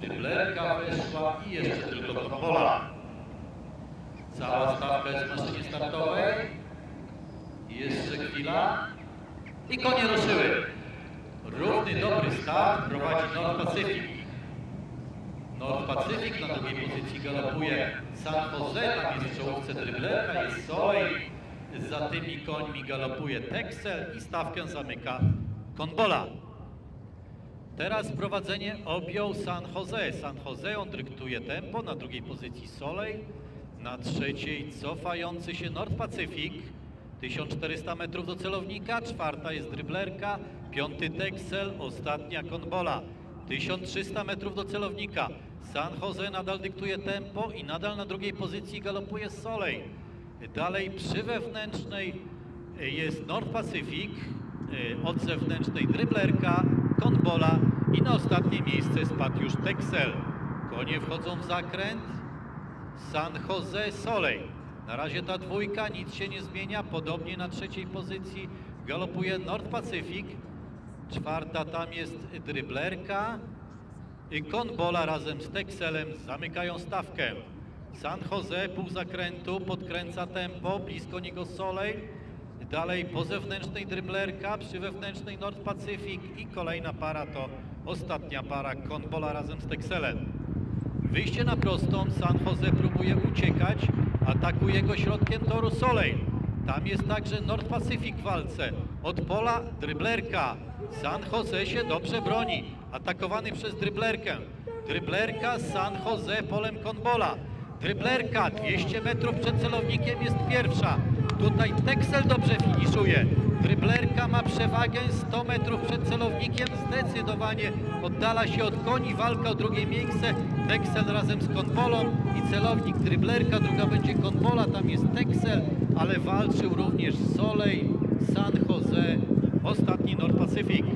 dryblerka weszła i jeszcze tylko konwola. Cała stawka jest w maszynie startowej. Jeszcze chwila. I konie ruszyły. Równy, dobry start prowadzi North Pacific. North Pacific na drugiej pozycji galopuje San Jose, tam jest czołówce dryblerka, jest Soleil. Za tymi końmi galopuje Texel i stawkę zamyka Konbola. Teraz prowadzenie objął San Jose. San Jose on dyktuje tempo, na drugiej pozycji Soleil, na trzeciej cofający się North Pacific. 1400 metrów do celownika, czwarta jest dryblerka, piąty Texel, ostatnia Konbola. 1300 metrów do celownika. San Jose nadal dyktuje tempo i nadal na drugiej pozycji galopuje Soleil. Dalej przy wewnętrznej jest North Pacific, y, od zewnętrznej dryblerka, Konbola i na ostatnie miejsce spadł już Texel. Konie wchodzą w zakręt, San Jose Soleil. Na razie ta dwójka, nic się nie zmienia, podobnie na trzeciej pozycji galopuje North Pacific. Czwarta tam jest dryblerka. I Konbola razem z Texelem zamykają stawkę. San Jose pół zakrętu, podkręca tempo, blisko niego Soleil. Dalej po zewnętrznej dryblerka, przy wewnętrznej North Pacific i kolejna para to ostatnia para Konbola razem z Texelem. Wyjście na prostą, San Jose próbuje uciekać, atakuje go środkiem toru Soleil. Tam jest także North Pacific w walce. Od pola dryblerka. San Jose się dobrze broni. Atakowany przez dryblerkę. Dryblerka San Jose polem Konbola. Dryblerka 200 metrów przed celownikiem jest pierwsza. Tutaj Texel dobrze finiszuje. Dryblerka ma przewagę 100 metrów przed celownikiem. Zdecydowanie oddala się od koni. Walka o drugie miejsce. Texel razem z Konbolą i celownik Dryblerka. Druga będzie Konbola. Tam jest Texel, ale walczył również Soleil, San Jose, ostatni North Pacific.